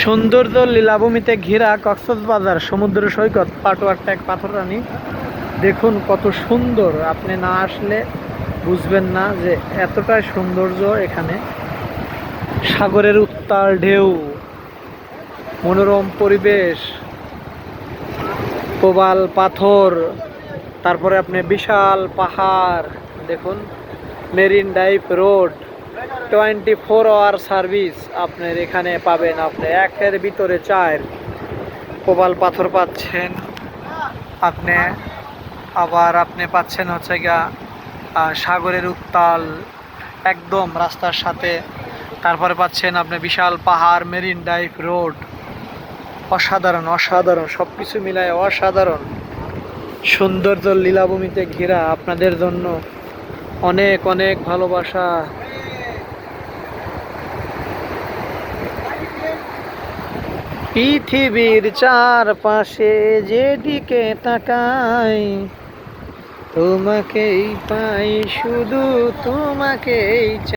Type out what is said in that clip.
সৌন্দর্য লীলাভূমিতে ঘেরা কক্সবাজার, সমুদ্র সৈকত, পাটোয়ার ট্যাগ পাথররানি। দেখুন কত সুন্দর। আপনি না আসলে বুঝবেন না যে এতটাই সৌন্দর্য এখানে। সাগরের উত্তাল ঢেউ, মনোরম পরিবেশ প্রবাল পাথর, তারপরে আপনি বিশাল পাহাড়, দেখুন, marine drive road. Twenty four hour service আপনার এখানে পাবেন আপনি। একের ভিতরে চায়ের প্রবাল পাথর পাচ্ছেন। আপনি আবার আপনি পাচ্ছেন হচ্ছে আহ, সাগরের উত্তাল একদম রাস্তার সাথে। তারপরে পাচ্ছেন আপনি বিশাল পাহাড় মেরিন ড্রাইভ রোড। অসাধারণ অসাধারণ সব কিছু মিলায় অসাধারণ। সৌন্দর্য লীলাভূমিতে ঘেরা আপনাদের জন্য অনেক অনেক ভালোবাসা। পৃথিবীর চারপাশে যেদিকে তাকাই তোমাকেই পাই শুধু তোমাকেই।